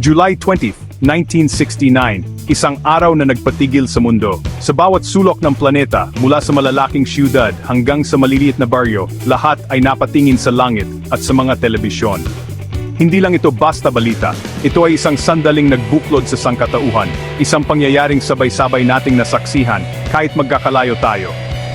July 20, 1969, isang araw na nagpatigil sa mundo. Sa bawat sulok ng planeta, mula sa malalaking siyudad hanggang sa maliliit na baryo, lahat ay napatingin sa langit at sa mga telebisyon. Hindi lang ito basta balita, ito ay isang sandaling nagbuklod sa sangkatauhan, isang pangyayaring sabay-sabay nating nasaksihan kahit magkakalayo tayo.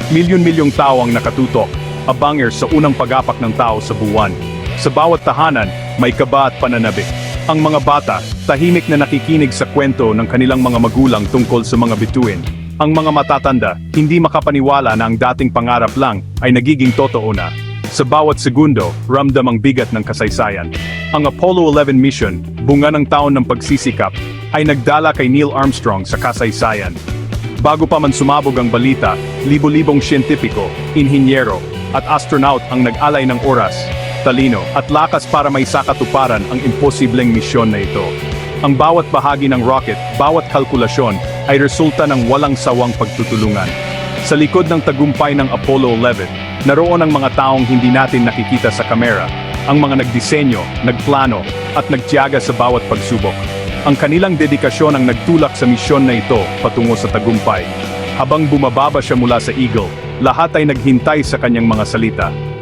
Milyon-milyong tao ang nakatutok, abanger sa unang pag-apak ng tao sa buwan. Sa bawat tahanan, may kaba at pananabik. Ang mga bata, tahimik na nakikinig sa kwento ng kanilang mga magulang tungkol sa mga bituin. Ang mga matatanda, hindi makapaniwala na ang dating pangarap lang ay nagiging totoo na. Sa bawat segundo, ramdam ang bigat ng kasaysayan. Ang Apollo 11 mission, bunga ng taon ng pagsisikap, ay nagdala kay Neil Armstrong sa kasaysayan. Bago pa man sumabog ang balita, libo-libong siyentipiko, inhinyero, at astronaut ang nag-alay ng oras, talino, at lakas para may sakatuparan ang imposibleng misyon na ito. Ang bawat bahagi ng rocket, bawat kalkulasyon, ay resulta ng walang sawang pagtutulungan. Sa likod ng tagumpay ng Apollo 11, naroon ang mga taong hindi natin nakikita sa kamera, ang mga nagdisenyo, nagplano, at nagtiyaga sa bawat pagsubok. Ang kanilang dedikasyon ang nagtulak sa misyon na ito patungo sa tagumpay. Habang bumababa siya mula sa Eagle, lahat ay naghintay sa kanyang mga salita.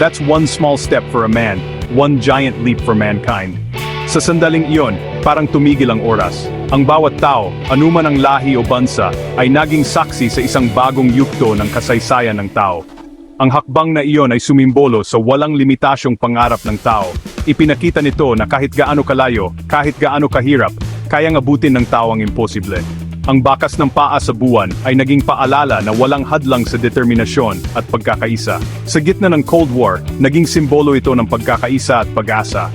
That's one small step for a man, one giant leap for mankind. Sa sandaling iyon, parang tumigil ang oras. Ang bawat tao, anuman ang lahi o bansa, ay naging saksi sa isang bagong yugto ng kasaysayan ng tao. Ang hakbang na iyon ay sumimbolo sa walang limitasyong pangarap ng tao. Ipinakita nito na kahit gaano kalayo, kahit gaano kahirap, kayang abutin ng tao ang imposible. Ang bakas ng paa sa buwan ay naging paalala na walang hadlang sa determinasyon at pagkakaisa. Sa gitna ng Cold War, naging simbolo ito ng pagkakaisa at pag-asa.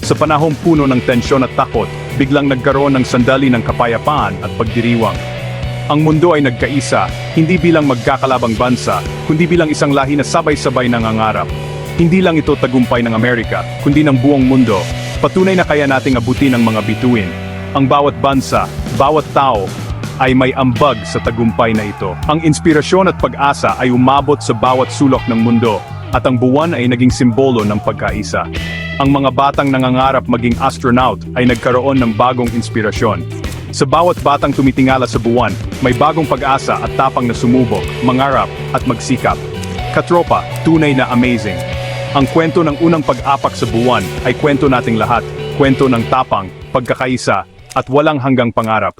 Sa panahong puno ng tensyon at takot, biglang nagkaroon ng sandali ng kapayapaan at pagdiriwang. Ang mundo ay nagkaisa, hindi bilang magkakalabang bansa, kundi bilang isang lahi na sabay-sabay nangangarap. Hindi lang ito tagumpay ng Amerika, kundi ng buong mundo. Patunay na kaya nating abutin ang mga bituin. Ang bawat bansa, bawat tao, ay may ambag sa tagumpay na ito. Ang inspirasyon at pag-asa ay umabot sa bawat sulok ng mundo, at ang buwan ay naging simbolo ng pagkaisa. Ang mga batang nangangarap maging astronaut ay nagkaroon ng bagong inspirasyon. Sa bawat batang tumitingala sa buwan, may bagong pag-asa at tapang na sumubok, mangarap, at magsikap. Katropa, tunay na amazing. Ang kwento ng unang pag-apak sa buwan ay kwento nating lahat, kwento ng tapang, pagkakaisa, at walang hanggang pangarap.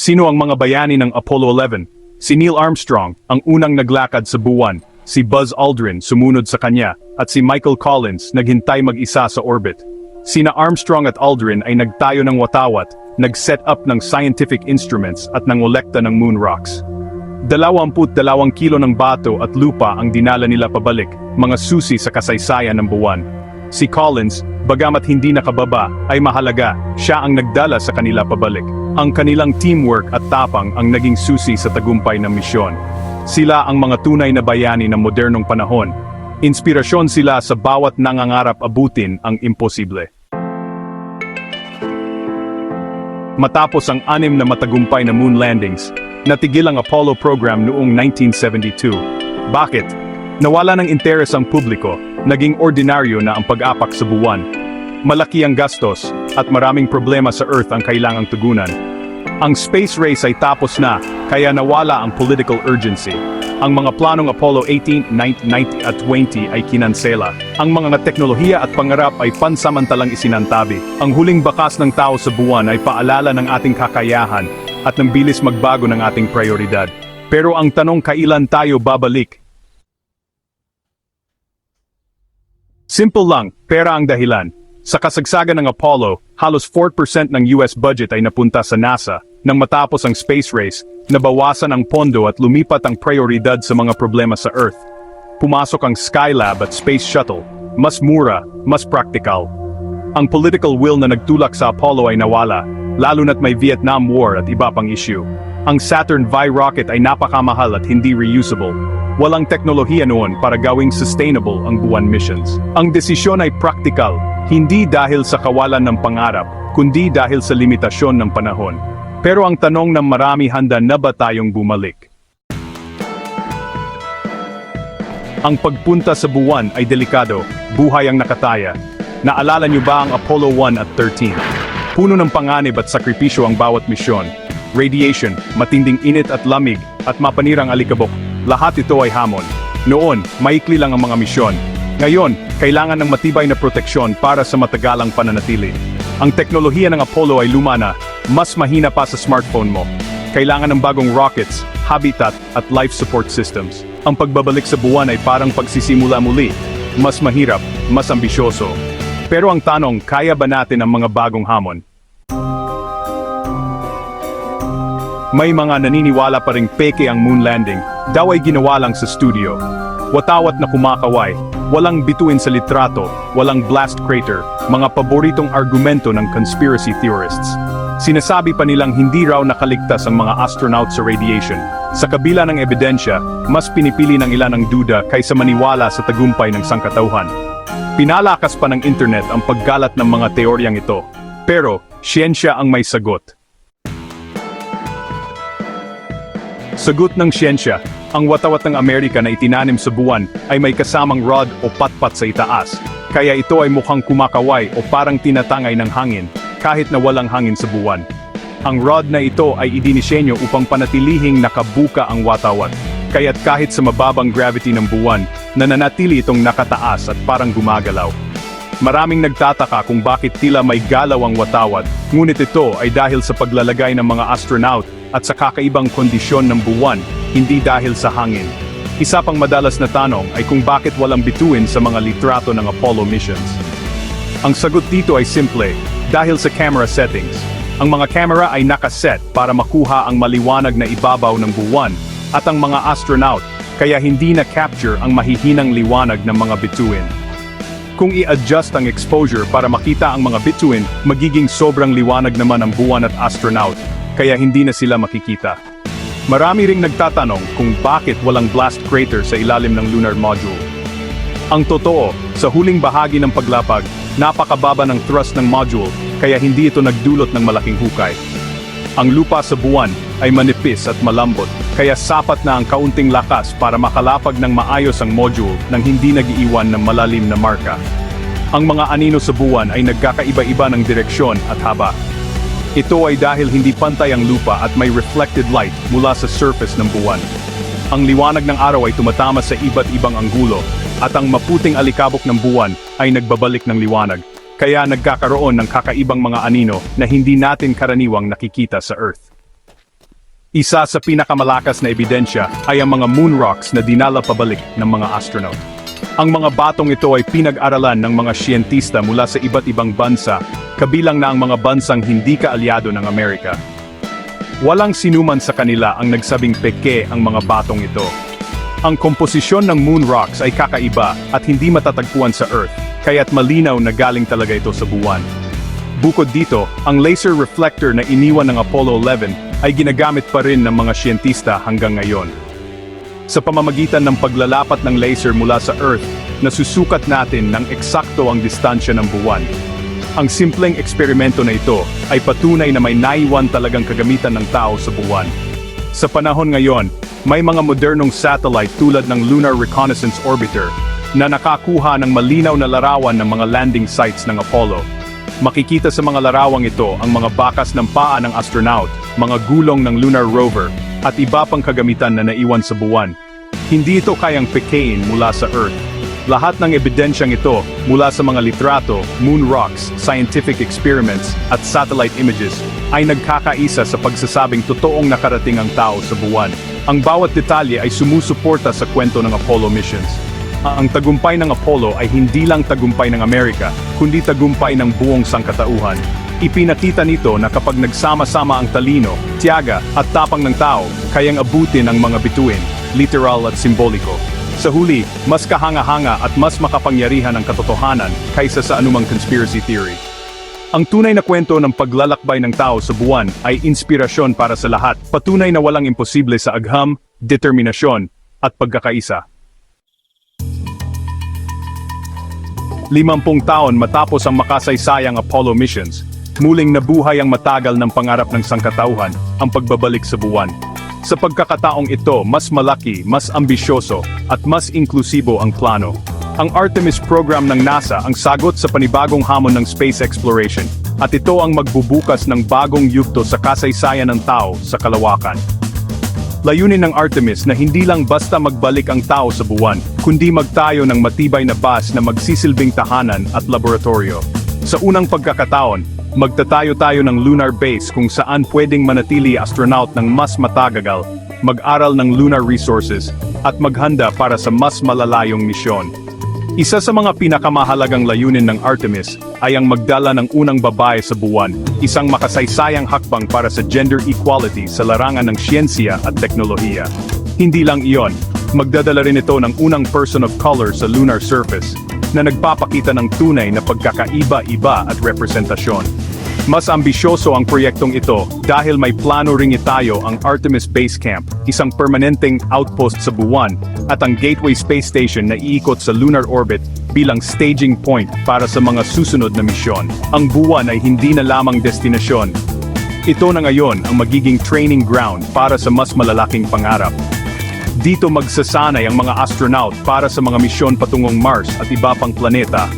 Sino ang mga bayani ng Apollo 11? Si Neil Armstrong, ang unang naglakad sa buwan, si Buzz Aldrin sumunod sa kanya, at si Michael Collins naghintay mag-isa sa orbit. Sina Armstrong at Aldrin ay nagtayo ng watawat, nag-set up ng scientific instruments at nangolekta ng moon rocks. Dalawamput dalawang kilo ng bato at lupa ang dinala nila pabalik, mga susi sa kasaysayan ng buwan. Si Collins, bagamat hindi nakababa, ay mahalaga, siya ang nagdala sa kanila pabalik. Ang kanilang teamwork at tapang ang naging susi sa tagumpay ng misyon. Sila ang mga tunay na bayani ng modernong panahon. Inspirasyon sila sa bawat nangangarap abutin ang imposible. Matapos ang anim na matagumpay na moon landings, natigil ang Apollo program noong 1972. Bakit? Nawala ng interes ang publiko, naging ordinaryo na ang pag-apak sa buwan. Malaki ang gastos, at maraming problema sa Earth ang kailangang tugunan. Ang space race ay tapos na, kaya nawala ang political urgency. Ang mga planong Apollo 18, 19, 19 at 20 ay kinansela. Ang mga teknolohiya at pangarap ay pansamantalang isinantabi. Ang huling bakas ng tao sa buwan ay paalala ng ating kakayahan at ng bilis magbago ng ating prioridad. Pero ang tanong kailan tayo babalik? Simple lang, pera ang dahilan. Sa kasagsagan ng Apollo, halos 4% ng US budget ay napunta sa NASA. Nang matapos ang space race, nabawasan ang pondo at lumipat ang prioridad sa mga problema sa Earth. Pumasok ang Skylab at Space Shuttle, mas mura, mas practical. Ang political will na nagtulak sa Apollo ay nawala, lalo na't may Vietnam War at iba pang issue. Ang Saturn V rocket ay napakamahal at hindi reusable. Walang teknolohiya noon para gawing sustainable ang buwan missions. Ang desisyon ay practical, hindi dahil sa kawalan ng pangarap, kundi dahil sa limitasyon ng panahon. Pero ang tanong ng marami handa na ba tayong bumalik? Ang pagpunta sa buwan ay delikado, buhay ang nakataya. Naalala niyo ba ang Apollo 1 at 13? Puno ng panganib at sakripisyo ang bawat misyon. Radiation, matinding init at lamig, at mapanirang alikabok, lahat ito ay hamon. Noon, maikli lang ang mga misyon. Ngayon, kailangan ng matibay na proteksyon para sa matagalang pananatili. Ang teknolohiya ng Apollo ay luma na, mas mahina pa sa smartphone mo. Kailangan ng bagong rockets, habitat, at life support systems. Ang pagbabalik sa buwan ay parang pagsisimula muli. Mas mahirap, mas ambisyoso. Pero ang tanong, kaya ba natin ang mga bagong hamon? May mga naniniwala pa ring peke ang moon landing, daw ay ginawa lang sa studio. Watawat na kumakaway, walang bituin sa litrato, walang blast crater, mga paboritong argumento ng conspiracy theorists. Sinasabi pa nilang hindi raw nakaligtas ang mga astronaut sa radiation. Sa kabila ng ebidensya, mas pinipili ng ilan ang duda kaysa maniwala sa tagumpay ng sangkatauhan. Pinalakas pa ng internet ang paggalat ng mga teoryang ito. Pero, siyensya ang may sagot. Sagot ng siyensya, ang watawat ng Amerika na itinanim sa buwan ay may kasamang rod o patpat sa itaas, kaya ito ay mukhang kumakaway o parang tinatangay ng hangin, kahit na walang hangin sa buwan. Ang rod na ito ay idinisenyo upang panatilihing nakabuka ang watawat, kaya't kahit sa mababang gravity ng buwan, nananatili itong nakataas at parang gumagalaw. Maraming nagtataka kung bakit tila may galaw ang watawat, ngunit ito ay dahil sa paglalagay ng mga astronaut at sa kakaibang kondisyon ng buwan, hindi dahil sa hangin. Isa pang madalas na tanong ay kung bakit walang bituin sa mga litrato ng Apollo missions. Ang sagot dito ay simple, dahil sa camera settings. Ang mga camera ay nakaset para makuha ang maliwanag na ibabaw ng buwan at ang mga astronaut, kaya hindi na capture ang mahihinang liwanag ng mga bituin. Kung i-adjust ang exposure para makita ang mga bituin, magiging sobrang liwanag naman ang buwan at astronaut, kaya hindi na sila makikita. Marami ring nagtatanong kung bakit walang blast crater sa ilalim ng lunar module. Ang totoo, sa huling bahagi ng paglapag, napakababa ng thrust ng module, kaya hindi ito nagdulot ng malaking hukay. Ang lupa sa buwan ay manipis at malambot, kaya sapat na ang kaunting lakas para makalapag ng maayos ang module nang hindi nagiiwan ng malalim na marka. Ang mga anino sa buwan ay nagkakaiba-iba ng direksyon at haba. Ito ay dahil hindi pantay ang lupa at may reflected light mula sa surface ng buwan. Ang liwanag ng araw ay tumatama sa iba't ibang anggulo, at ang maputing alikabok ng buwan ay nagbabalik ng liwanag, kaya nagkakaroon ng kakaibang mga anino na hindi natin karaniwang nakikita sa Earth. Isa sa pinakamalakas na ebidensya ay ang mga moon rocks na dinala pabalik ng mga astronaut. Ang mga batong ito ay pinag-aralan ng mga siyentista mula sa iba't ibang bansa, kabilang na ang mga bansang hindi kaalyado ng Amerika. Walang sinuman sa kanila ang nagsabing peke ang mga batong ito. Ang komposisyon ng moon rocks ay kakaiba at hindi matatagpuan sa Earth, kaya't malinaw na galing talaga ito sa buwan. Bukod dito, ang laser reflector na iniwan ng Apollo 11 ay ginagamit pa rin ng mga siyentista hanggang ngayon. Sa pamamagitan ng paglalapat ng laser mula sa Earth, nasusukat natin ng eksakto ang distansya ng buwan. Ang simpleng eksperimento na ito ay patunay na may naiwan talagang kagamitan ng tao sa buwan. Sa panahon ngayon, may mga modernong satellite tulad ng Lunar Reconnaissance Orbiter na nakakuha ng malinaw na larawan ng mga landing sites ng Apollo. Makikita sa mga larawang ito ang mga bakas ng paa ng astronaut, mga gulong ng lunar rover, at iba pang kagamitan na naiwan sa buwan. Hindi ito kayang pekein mula sa Earth. Lahat ng ebidensyang ito, mula sa mga litrato, moon rocks, scientific experiments, at satellite images, ay nagkakaisa sa pagsasabing totoong nakarating ang tao sa buwan. Ang bawat detalye ay sumusuporta sa kwento ng Apollo missions. Ang tagumpay ng Apollo ay hindi lang tagumpay ng Amerika, kundi tagumpay ng buong sangkatauhan. Ipinakita nito na kapag nagsama-sama ang talino, tiyaga, at tapang ng tao, kayang abutin ang mga bituin, literal at simboliko. Sa huli, mas kahanga-hanga at mas makapangyarihan ang katotohanan kaysa sa anumang conspiracy theory. Ang tunay na kwento ng paglalakbay ng tao sa buwan ay inspirasyon para sa lahat, patunay na walang imposible sa agham, determinasyon, at pagkakaisa. Limampung taon matapos ang makasaysayang Apollo missions, muling nabuhay ang matagal ng pangarap ng sangkatauhan, ang pagbabalik sa buwan. Sa pagkakataong ito, mas malaki, mas ambisyoso, at mas inklusibo ang plano. Ang Artemis program ng NASA ang sagot sa panibagong hamon ng space exploration, at ito ang magbubukas ng bagong yugto sa kasaysayan ng tao sa kalawakan. Layunin ng Artemis na hindi lang basta magbalik ang tao sa buwan, kundi magtayo ng matibay na bas na magsisilbing tahanan at laboratorio. Sa unang pagkakataon, magtatayo tayo ng lunar base kung saan pwedeng manatili astronaut ng mas matagagal, mag-aral ng lunar resources, at maghanda para sa mas malalayong misyon. Isa sa mga pinakamahalagang layunin ng Artemis ay ang magdala ng unang babae sa buwan, isang makasaysayang hakbang para sa gender equality sa larangan ng siyensya at teknolohiya. Hindi lang iyon, magdadala rin ito ng unang person of color sa lunar surface, na nagpapakita ng tunay na pagkakaiba-iba at representasyon. Mas ambisyoso ang proyektong ito dahil may plano ring itayo ang Artemis Base Camp, isang permanenteng outpost sa buwan, at ang Gateway Space Station na iikot sa lunar orbit bilang staging point para sa mga susunod na misyon. Ang buwan ay hindi na lamang destinasyon. Ito na ngayon ang magiging training ground para sa mas malalaking pangarap. Dito magsasanay ang mga astronaut para sa mga misyon patungong Mars at iba pang planeta,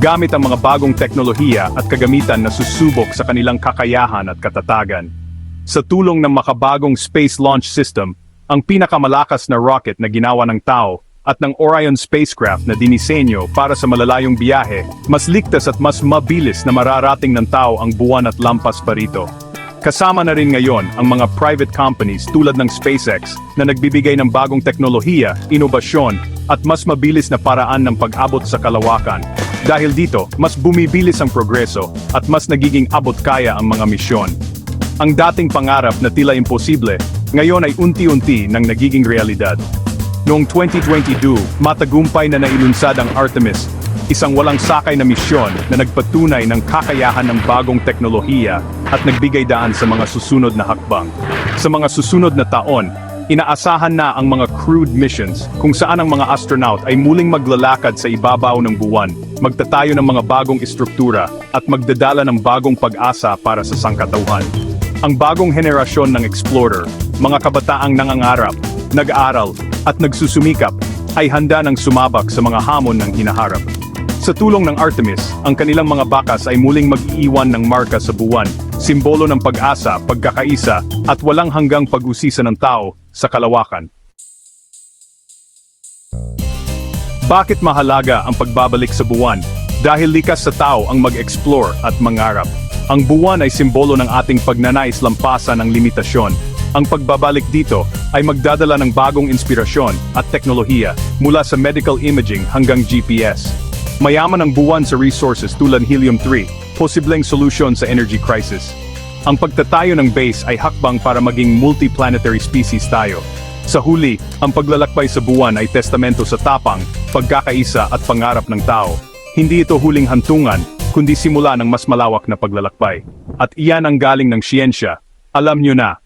gamit ang mga bagong teknolohiya at kagamitan na susubok sa kanilang kakayahan at katatagan. Sa tulong ng makabagong space launch system, ang pinakamalakas na rocket na ginawa ng tao, at ng Orion spacecraft na dinisenyo para sa malalayong biyahe, mas ligtas at mas mabilis na mararating ng tao ang buwan at lampas pa rito. Kasama na rin ngayon ang mga private companies tulad ng SpaceX na nagbibigay ng bagong teknolohiya, inobasyon, at mas mabilis na paraan ng pag-abot sa kalawakan. Dahil dito, mas bumibilis ang progreso at mas nagiging abot kaya ang mga misyon. Ang dating pangarap na tila imposible, ngayon ay unti-unti nang nagiging realidad. Noong 2022, matagumpay na nailunsad ang Artemis, isang walang sakay na misyon na nagpatunay ng kakayahan ng bagong teknolohiya at nagbigay daan sa mga susunod na hakbang. Sa mga susunod na taon, inaasahan na ang mga crewed missions kung saan ang mga astronaut ay muling maglalakad sa ibabaw ng buwan, magtatayo ng mga bagong istruktura at magdadala ng bagong pag-asa para sa sangkatauhan. Ang bagong henerasyon ng explorer, mga kabataang nangangarap, nag-aral, at nagsusumikap, ay handa ng sumabak sa mga hamon ng hinaharap. Sa tulong ng Artemis, ang kanilang mga bakas ay muling mag-iiwan ng marka sa buwan, simbolo ng pag-asa, pagkakaisa, at walang hanggang pag-usisa ng tao sa kalawakan. Bakit mahalaga ang pagbabalik sa buwan? Dahil likas sa tao ang mag-explore at mangarap. Ang buwan ay simbolo ng ating pagnanais lampasan ng limitasyon. Ang pagbabalik dito ay magdadala ng bagong inspirasyon at teknolohiya mula sa medical imaging hanggang GPS. Mayaman ang buwan sa resources tulad helium-3, posibleng solusyon sa energy crisis. Ang pagtatayo ng base ay hakbang para maging multiplanetary species tayo. Sa huli, ang paglalakbay sa buwan ay testamento sa tapang, pagkakaisa at pangarap ng tao. Hindi ito huling hantungan, kundi simula ng mas malawak na paglalakbay. At iyan ang galing ng siyensya. Alam nyo na,